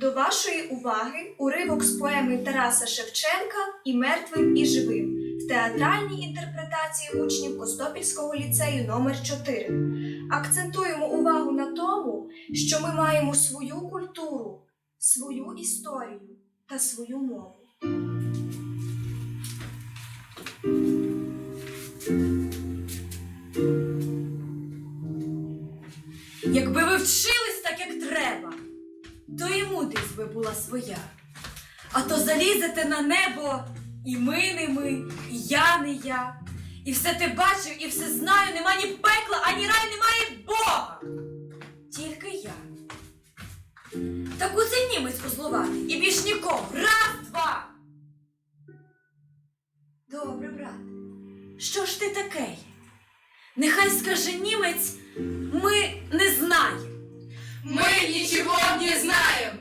До вашої уваги уривок з поеми Тараса Шевченка І мертвим, і живим в театральній інтерпретації учнів Костопільського ліцею номер 4 Акцентуємо увагу на тому, що ми маємо свою культуру, свою історію та свою мову. Якби ви вчились так, як треба, то і мудрість би була своя. А то залізете на небо, і ми не ми, і я не я. І все ти бачив, і все знаю, нема ні пекла, ані рай, немає Бога. Тільки я. Так оце німець узловатий, і більш нікого. Раз, два. Добре, брат. Що ж ти таке? Нехай скаже німець, ми не знаем.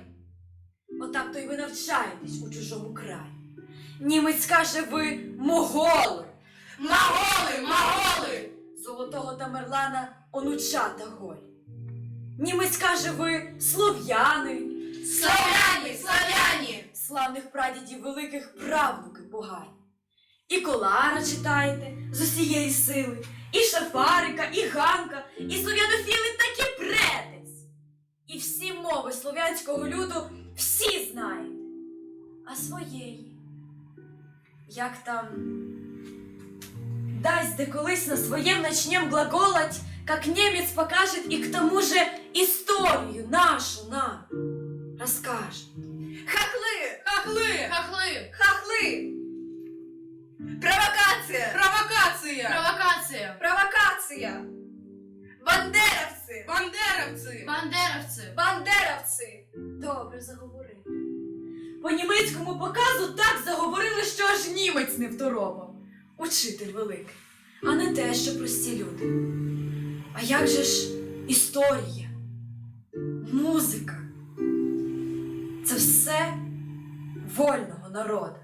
Отак то й ви навчаєтесь у чужому краї. Німець каже, ви моголи, Моголы, моголы. золотого Тамерлана онучата голі. Німець каже, ви слов'яни, Славяне, славяне. славних прадідів великих правнуки погані. І колара читаєте з усієї сили, і шафарика, і ганка, і слов'янофіли такі претесь. І всі мови слов'янського люду всі знаєте, а своєї. Як там дасть де колись на своєм начнем глаголать, как немец покажет и к тому же историю нашу нам расскажет. Хахли! Хохлы, хохлы. Хахли! Провокація! Провокация. Провокация. Провокація! Бандеровці! Бандеровцы. Бандеровці! Добре заговорили. По німецькому показу так заговорили, що аж німець не второпав. Учитель великий, а не те, що прості люди. А як же ж історія, музика? Це все вольного народу.